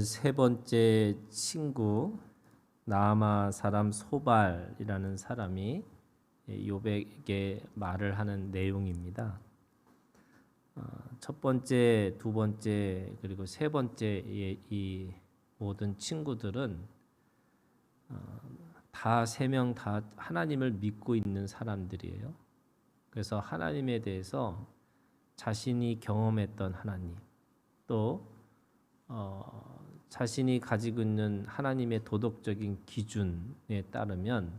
세 번째 친구 나아마 사람 소발이라는 사람이 요백에게 말을 하는 내용입니다. 어, 첫 번째, 두 번째 그리고 세 번째의 이 모든 친구들은 어, 다세 명 다 하나님을 믿고 있는 사람들이에요. 그래서 하나님에 대해서 자신이 경험했던 하나님 또 어, 자신이 가지고 있는 하나님의 도덕적인 기준에 따르면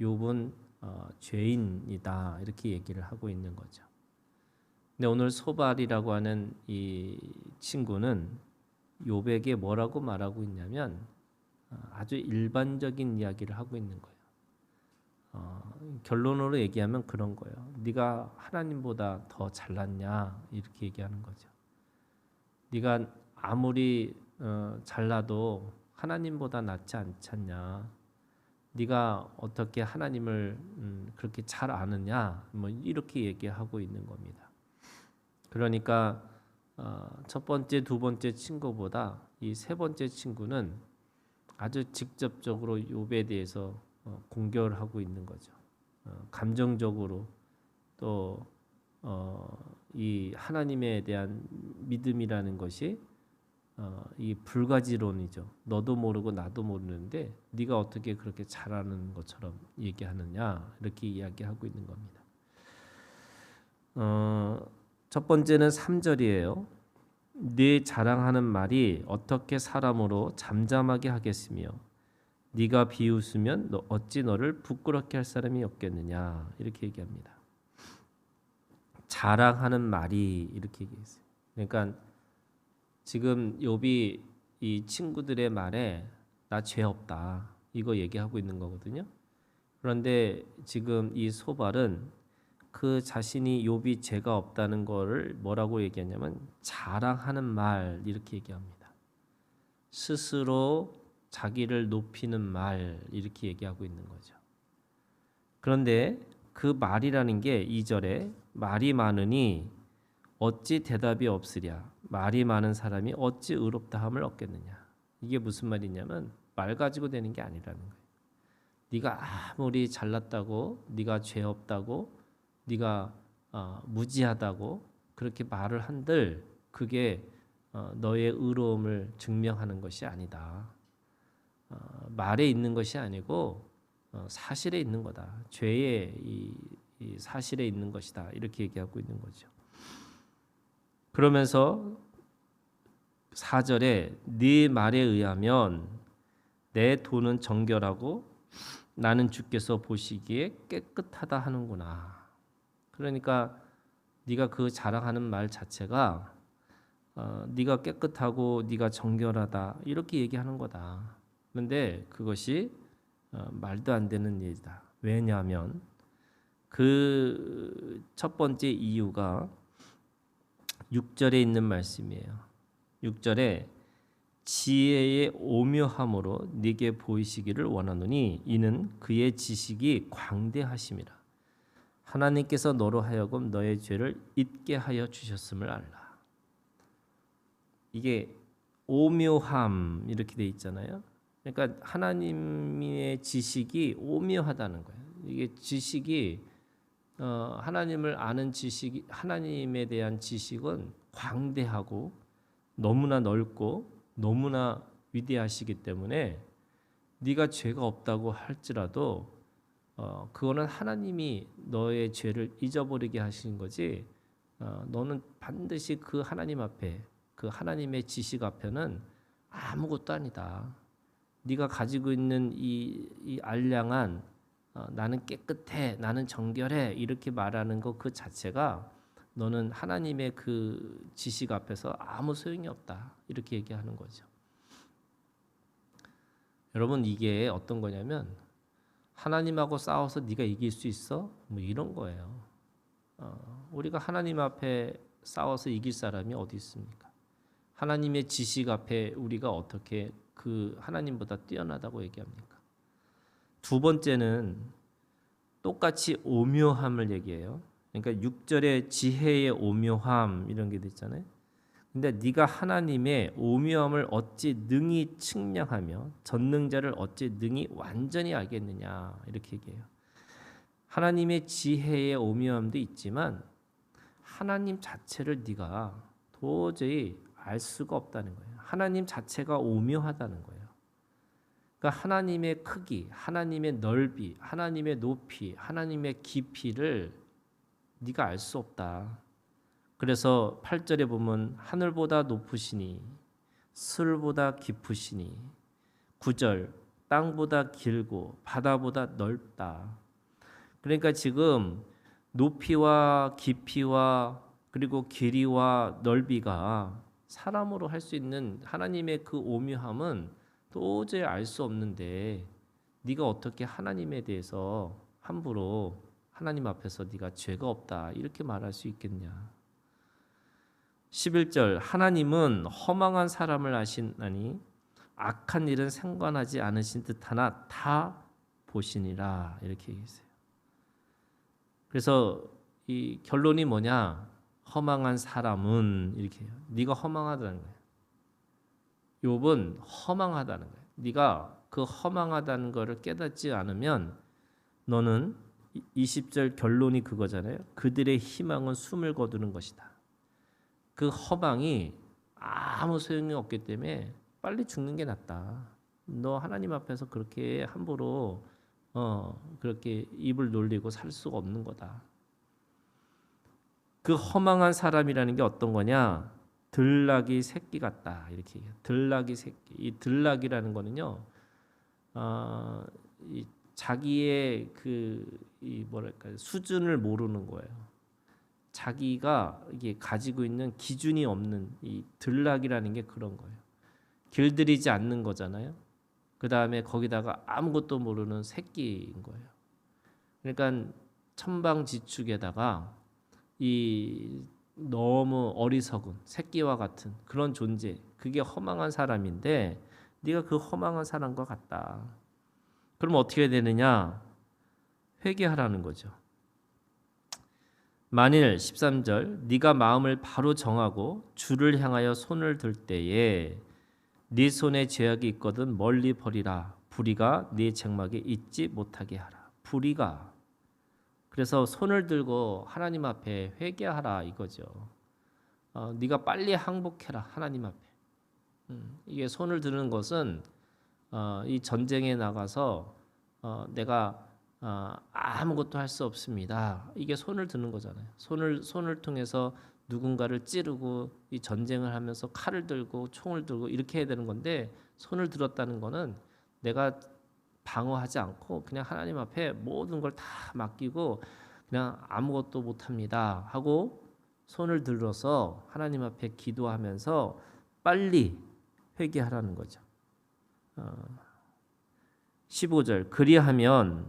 욥은 어, 죄인이다 이렇게 얘기를 하고 있는 거죠. 근데 오늘 소발이라고 하는 이 친구는 욥에게 뭐라고 말하고 있냐면 어, 아주 일반적인 이야기를 하고 있는 거예요. 어, 결론으로 얘기하면 그런 거예요. 네가 하나님보다 더 잘났냐 이렇게 얘기하는 거죠. 네가 아무리 어, 잘나도 하나님보다 낫지 않잖냐. 네가 어떻게 하나님을 음, 그렇게 잘 아느냐. 뭐 이렇게 얘기하고 있는 겁니다. 그러니까 어, 첫 번째, 두 번째 친구보다 이 세 번째 친구는 아주 직접적으로 욥에 대해서 어, 공격을 고 있는 거죠. 어, 감정적으로 또이 어, 하나님에 대한 믿음이라는 것이 어, 이 불가지론이죠. 너도 모르고 나도 모르는데 네가 어떻게 그렇게 잘하는 것처럼 얘기하느냐 이렇게 이야기하고 있는 겁니다. 어, 첫 번째는 3절이에요. 네 자랑하는 말이 어떻게 사람으로 잠잠하게 하겠으며 네가 비웃으면 너 어찌 너를 부끄럽게 할 사람이 없겠느냐 이렇게 얘기합니다. 자랑하는 말이 이렇게 얘기했어요. 그러니까 지금 욥이 이 친구들의 말에 나 죄 없다 이거 얘기하고 있는 거거든요. 그런데 지금 이 소발은 그 자신이 욥이 죄가 없다는 거를 뭐라고 얘기하냐면 자랑하는 말 이렇게 얘기합니다. 스스로 자기를 높이는 말 이렇게 얘기하고 있는 거죠. 그런데 그 말이라는 게 2절에 말이 많으니 어찌 대답이 없으랴 말이 많은 사람이 어찌 의롭다함을 얻겠느냐. 이게 무슨 말이냐면 말 가지고 되는 게 아니라는 거예요. 네가 아무리 잘났다고, 네가 죄 없다고, 네가 어, 무지하다고 그렇게 말을 한들 그게 어, 너의 의로움을 증명하는 것이 아니다. 어, 말에 있는 것이 아니고 어, 사실에 있는 거다. 죄의 이, 이 사실에 있는 것이다. 이렇게 얘기하고 있는 거죠. 그러면서 4절에 네 말에 의하면 내 돈은 정결하고 나는 주께서 보시기에 깨끗하다 하는구나. 그러니까 네가 그 자랑하는 말 자체가 어, 네가 깨끗하고 네가 정결하다 이렇게 얘기하는 거다. 그런데 그것이 어, 말도 안 되는 일이다. 왜냐하면 그 첫 번째 이유가 6절에 있는 말씀이에요. 6절에 지혜의 오묘함으로 네게 보이시기를 원하노니 이는 그의 지식이 광대하심이라. 하나님께서 너로 하여금 너의 죄를 잊게 하여 주셨음을 알라. 이게 오묘함 이렇게 돼 있잖아요. 그러니까 하나님의 지식이 오묘하다는 거예요. 이게 지식이 어, 하나님을 아는 지식이 하나님에 대한 지식은 광대하고 너무나 넓고 너무나 위대하시기 때문에 네가 죄가 없다고 할지라도 어, 그거는 하나님이 너의 죄를 잊어버리게 하신 거지. 어, 너는 반드시 그 하나님 앞에 그 하나님의 지식 앞에는 아무것도 아니다. 네가 가지고 있는 이, 이 알량한 어, 나는 깨끗해, 나는 정결해 이렇게 말하는 것 그 자체가 너는 하나님의 그 지식 앞에서 아무 소용이 없다 이렇게 얘기하는 거죠. 여러분 이게 어떤 거냐면 하나님하고 싸워서 네가 이길 수 있어? 뭐 이런 거예요. 어, 우리가 하나님 앞에 싸워서 이길 사람이 어디 있습니까? 하나님의 지식 앞에 우리가 어떻게 그 하나님보다 뛰어나다고 얘기합니까? 두 번째는 똑같이 오묘함을 얘기해요. 그러니까 6절에 지혜의 오묘함 이런 게 있잖아요. 근데 네가 하나님의 오묘함을 어찌 능히 측량하며 전능자를 어찌 능히 완전히 알겠느냐 이렇게 얘기해요. 하나님의 지혜의 오묘함도 있지만 하나님 자체를 네가 도저히 알 수가 없다는 거예요. 하나님 자체가 오묘하다는 거예요. 그러니까 하나님의 크기, 하나님의 넓이, 하나님의 높이, 하나님의 깊이를 네가 알 수 없다. 그래서 8절에 보면 하늘보다 높으시니 술보다 깊으시니 9절 땅보다 길고 바다보다 넓다. 그러니까 지금 높이와 깊이와 그리고 길이와 넓이가 사람으로 할 수 있는 하나님의 그 오묘함은 도저히 알 수 없는데 네가 어떻게 하나님에 대해서 함부로 하나님 앞에서 네가 죄가 없다 이렇게 말할 수 있겠냐? 11절 하나님은 허망한 사람을 아시나니 악한 일은 상관하지 않으신 듯하나 다 보시니라 이렇게 얘기했어요. 그래서 이 결론이 뭐냐? 허망한 사람은 이렇게 해요. 네가 허망하다는 거예요. 욥은 허망하다는 거예요. 네가 그 허망하다는 것을 깨닫지 않으면 너는 20절 결론이 그거잖아요. 그들의 희망은 숨을 거두는 것이다. 그 허망이 아무 소용이 없기 때문에 빨리 죽는 게 낫다. 너 하나님 앞에서 그렇게 함부로 어 그렇게 입을 놀리고 살 수가 없는 거다. 그 허망한 사람이라는 게 어떤 거냐? 들락이 새끼 같다 이렇게. 들락이 새끼. 이 들락이라는 거는요, 어, 이 자기의 그 이 뭐랄까 수준을 모르는 거예요. 자기가 이게 가지고 있는 기준이 없는 이 들락이라는 게 그런 거예요. 길들이지 않는 거잖아요. 그 다음에 거기다가 아무것도 모르는 새끼인 거예요. 그러니까 천방지축에다가 이 너무 어리석은 새끼와 같은 그런 존재, 그게 허망한 사람인데 네가 그 허망한 사람과 같다. 그럼 어떻게 되느냐? 회개하라는 거죠. 만일 13절 네가 마음을 바로 정하고 주를 향하여 손을 들 때에 네 손에 죄악이 있거든 멀리 버리라 불의가 네 장막에 있지 못하게 하라 불의가 그래서 손을 들고 하나님 앞에 회개하라 이거죠 어, 네가 빨리 항복해라 하나님 앞에 음, 이게 손을 드는 것은 어, 이 전쟁에 나가서 어, 내가 어, 아무것도 할 수 없습니다. 이게 손을 드는 거잖아요. 손을 손을 통해서 누군가를 찌르고 이 전쟁을 하면서 칼을 들고 총을 들고 이렇게 해야 되는 건데 손을 들었다는 거는 내가 방어하지 않고 그냥 하나님 앞에 모든 걸 다 맡기고 그냥 아무것도 못 합니다 하고 손을 들어서 하나님 앞에 기도하면서 빨리 회개하라는 거죠. 어, 15절 그리하면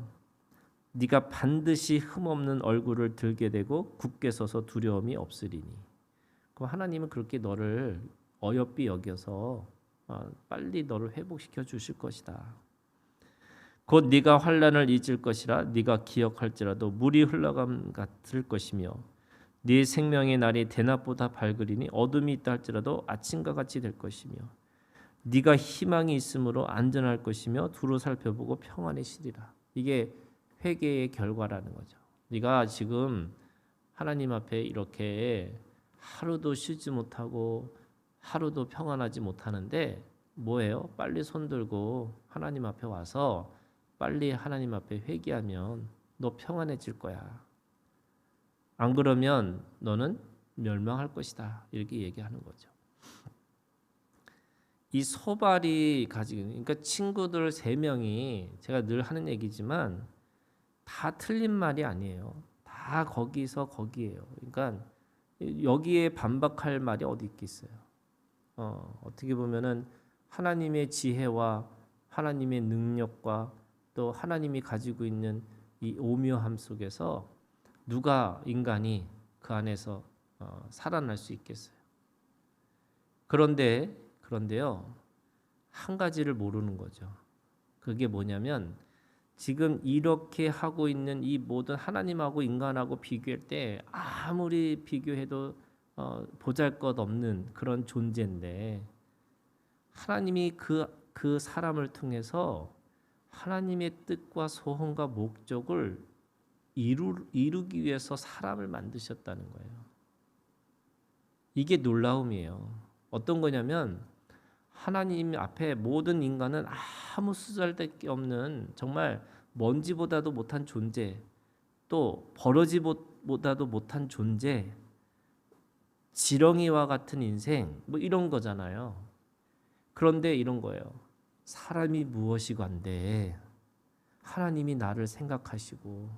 네가 반드시 흠없는 얼굴을 들게 되고 굳게 서서 두려움이 없으리니. 그럼 하나님은 그렇게 너를 어여삐 여겨서 어, 빨리 너를 회복시켜 주실 것이다. 곧 네가 환란을 잊을 것이라 네가 기억할지라도 물이 흘러감 같을 것이며 네 생명의 날이 대낮보다 밝으리니 어둠이 있다 할지라도 아침과 같이 될 것이며 네가 희망이 있으므로 안전할 것이며 두루 살펴보고 평안해지리라. 이게 회개의 결과라는 거죠. 네가 지금 하나님 앞에 이렇게 하루도 쉬지 못하고 하루도 평안하지 못하는데 뭐예요? 빨리 손 들고 하나님 앞에 와서 빨리 하나님 앞에 회개하면 너 평안해질 거야. 안 그러면 너는 멸망할 것이다. 이렇게 얘기하는 거죠. 이 소발이 가지고 그러니까 친구들 세 명이 제가 늘 하는 얘기지만 다 틀린 말이 아니에요. 다 거기서 거기에요. 그러니까 여기에 반박할 말이 어디 있겠어요. 어, 어떻게 보면은 하나님의 지혜와 하나님의 능력과 또 하나님이 가지고 있는 이 오묘함 속에서 누가 인간이 그 안에서 어, 살아날 수 있겠어요. 그런데 그런데요 한 가지를 모르는 거죠. 그게 뭐냐면 지금 이렇게 하고 있는 이 모든 하나님하고 인간하고 비교할 때 아무리 비교해도 어, 보잘것없는 그런 존재인데 하나님이 그그 사람을 통해서 하나님의 뜻과 소원과 목적을 이루, 이루기 위해서 사람을 만드셨다는 거예요. 이게 놀라움이에요. 어떤 거냐면 하나님 앞에 모든 인간은 아무 쓰잘데기 없는 정말 먼지보다도 못한 존재, 또 버러지보다도 못한 존재, 지렁이와 같은 인생, 뭐 이런 거잖아요. 그런데 이런 거예요. 사람이 무엇이간데 하나님이 나를 생각하시고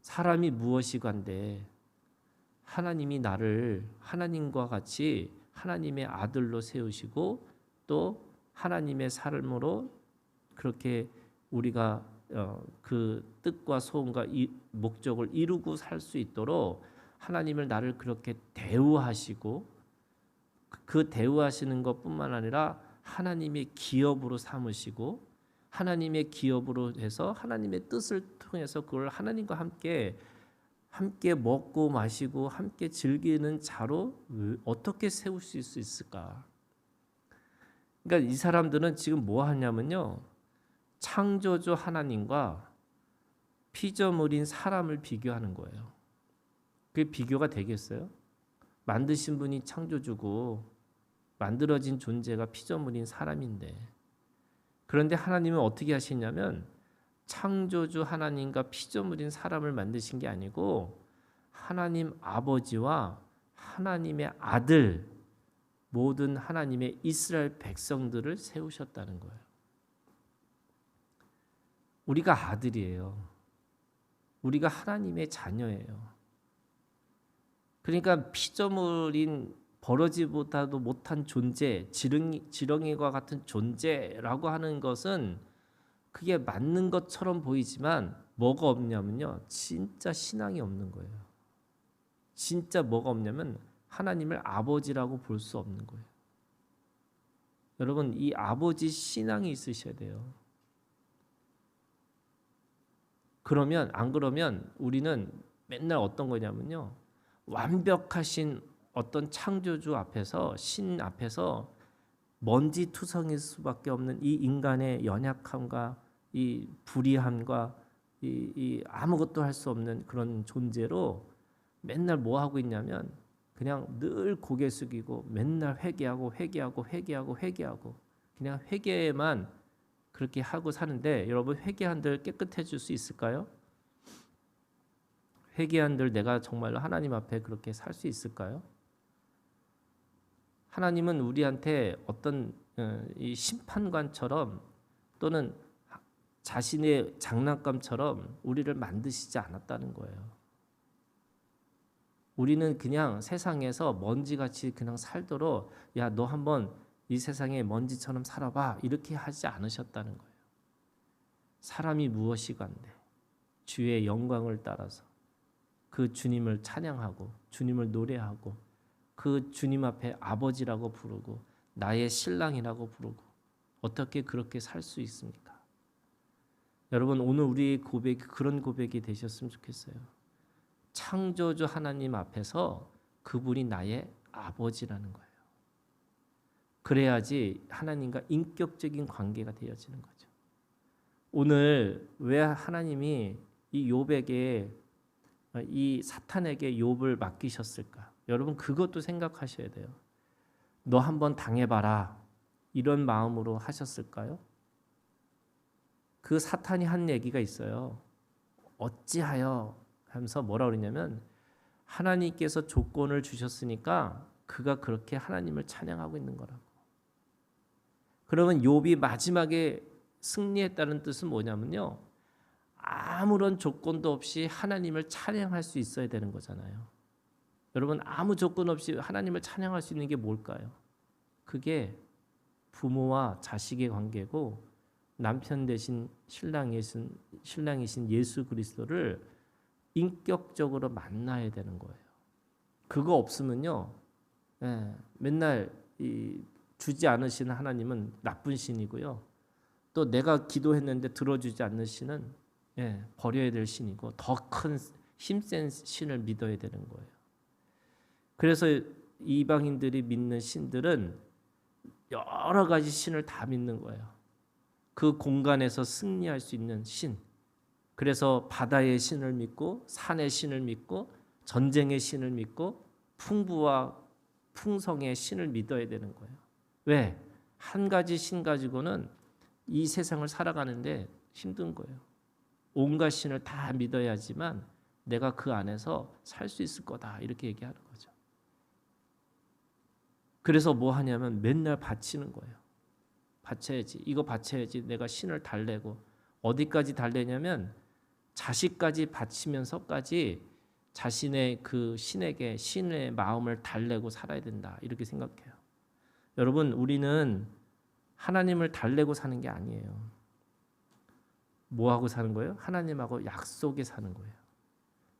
사람이 무엇이간데 하나님이 나를 하나님과 같이 하나님의 아들로 세우시고 또 하나님의 삶으로 그렇게 우리가 어, 그 뜻과 소원과 이, 목적을 이루고 살 수 있도록 하나님을 나를 그렇게 대우하시고 그 대우하시는 것뿐만 아니라 하나님의 기업으로 삼으시고 하나님의 기업으로 해서 하나님의 뜻을 통해서 그걸 하나님과 함께 함께 먹고 마시고 함께 즐기는 자로 어떻게 세울 수 있을까? 그러니까 이 사람들은 지금 뭐 하냐면요. 창조주 하나님과 피조물인 사람을 비교하는 거예요. 그게 비교가 되겠어요? 만드신 분이 창조주고 만들어진 존재가 피조물인 사람인데 그런데 하나님은 어떻게 하시냐면 창조주 하나님과 피조물인 사람을 만드신 게 아니고 하나님 아버지와 하나님의 아들 모든 하나님의 이스라엘 백성들을 세우셨다는 거예요. 우리가 아들이에요. 우리가 하나님의 자녀예요. 그러니까 피조물인 버러지보다도 못한 존재, 지렁이, 지렁이와 같은 존재라고 하는 것은 그게 맞는 것처럼 보이지만 뭐가 없냐면요. 진짜 신앙이 없는 거예요. 진짜 뭐가 없냐면 하나님을 아버지라고 볼 수 없는 거예요. 여러분, 이 아버지 신앙이 있으셔야 돼요. 그러면 안 그러면 우리는 맨날 어떤 거냐면요. 완벽하신 어떤 창조주 앞에서 신 앞에서 먼지 투성일 수밖에 없는 이 인간의 연약함과 이 불의함과 이, 이 아무것도 할 수 없는 그런 존재로 맨날 뭐 하고 있냐면 그냥 늘 고개 숙이고 맨날 회개하고 회개하고 회개하고 회개하고 그냥 회개만 그렇게 하고 사는데 여러분 회개한들 깨끗해질 수 있을까요? 회개한들 내가 정말로 하나님 앞에 그렇게 살 수 있을까요? 하나님은 우리한테 어떤 어, 이 심판관처럼 또는 자신의 장난감처럼 우리를 만드시지 않았다는 거예요. 우리는 그냥 세상에서 먼지같이 그냥 살도록 야 너 한번 이 세상에 먼지처럼 살아봐 이렇게 하지 않으셨다는 거예요. 사람이 무엇이간데 주의 영광을 따라서 그 주님을 찬양하고 주님을 노래하고 그 주님 앞에 아버지라고 부르고 나의 신랑이라고 부르고 어떻게 그렇게 살 수 있습니까? 여러분 오늘 우리 고백 그런 고백이 되셨으면 좋겠어요. 창조주 하나님 앞에서 그분이 나의 아버지라는 거예요. 그래야지 하나님과 인격적인 관계가 되어지는 거죠. 오늘 왜 하나님이 이 요백에 이 사탄에게 욥을 맡기셨을까? 여러분 그것도 생각하셔야 돼요. 너 한번 당해봐라 이런 마음으로 하셨을까요? 그 사탄이 한 얘기가 있어요. 어찌하여 하면서 뭐라 그러냐면 하나님께서 조건을 주셨으니까 그가 그렇게 하나님을 찬양하고 있는 거라고. 그러면 욥이 마지막에 승리했다는 뜻은 뭐냐면요. 아무런 조건도 없이 하나님을 찬양할 수 있어야 되는 거잖아요. 여러분 아무 조건 없이 하나님을 찬양할 수 있는 게 뭘까요? 그게 부모와 자식의 관계고 남편 대신 신랑이신 신랑이신 예수 그리스도를 인격적으로 만나야 되는 거예요. 그거 없으면요, 예, 맨날 주지 않으시는 하나님은 나쁜 신이고요. 또 내가 기도했는데 들어주지 않는 신은 예, 버려야 될 신이고 더 큰 힘센 신을 믿어야 되는 거예요. 그래서 이방인들이 믿는 신들은 여러 가지 신을 다 믿는 거예요. 그 공간에서 승리할 수 있는 신. 그래서 바다의 신을 믿고 산의 신을 믿고 전쟁의 신을 믿고 풍부와 풍성의 신을 믿어야 되는 거예요. 왜? 한 가지 신 가지고는 이 세상을 살아가는데 힘든 거예요. 온갖 신을 다 믿어야지만 내가 그 안에서 살 수 있을 거다 이렇게 얘기하는 거죠. 그래서 뭐 하냐면 맨날 바치는 거예요. 바쳐야지. 이거 바쳐야지. 내가 신을 달래고 어디까지 달래냐면 자식까지 바치면서까지 자신의 그 신에게 신의 마음을 달래고 살아야 된다. 이렇게 생각해요. 여러분, 우리는 하나님을 달래고 사는 게 아니에요. 뭐 하고 사는 거예요? 하나님하고 약속에 사는 거예요.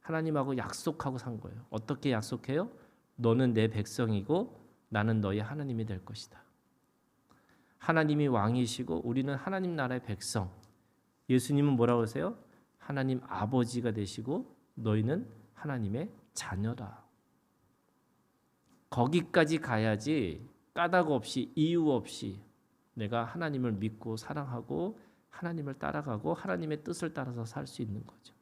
하나님하고 약속하고 산 거예요. 어떻게 약속해요? 너는 내 백성이고 나는 너의 하나님이 될 것이다. 하나님이 왕이시고 우리는 하나님 나라의 백성. 예수님은 뭐라고 하세요? 하나님 아버지가 되시고 너희는 하나님의 자녀다. 거기까지 가야지 까닭 없이 이유 없이 내가 하나님을 믿고 사랑하고 하나님을 따라가고 하나님의 뜻을 따라서 살 수 있는 거죠.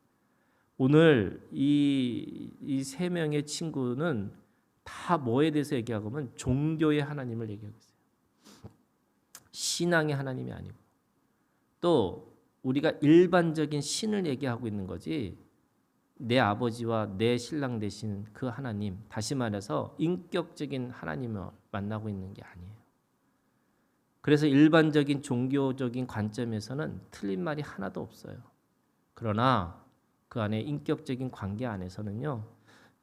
오늘 이세 명의 친구는 다 뭐에 대해서 얘기하고 하면 종교의 하나님을 얘기하고 있어요. 신앙의 하나님이 아니고 또 우리가 일반적인 신을 얘기하고 있는 거지 내 아버지와 내 신랑 되신 그 하나님 다시 말해서 인격적인 하나님을 만나고 있는 게 아니에요. 그래서 일반적인 종교적인 관점에서는 틀린 말이 하나도 없어요. 그러나 그 안에 인격적인 관계 안에서는요.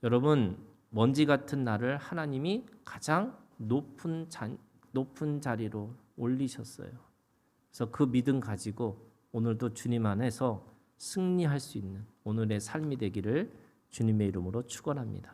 여러분 먼지 같은 나를 하나님이 가장 높은 자, 높은 자리로 올리셨어요. 그래서 그 믿음 가지고 오늘도 주님 안에서 승리할 수 있는 오늘의 삶이 되기를 주님의 이름으로 축원합니다.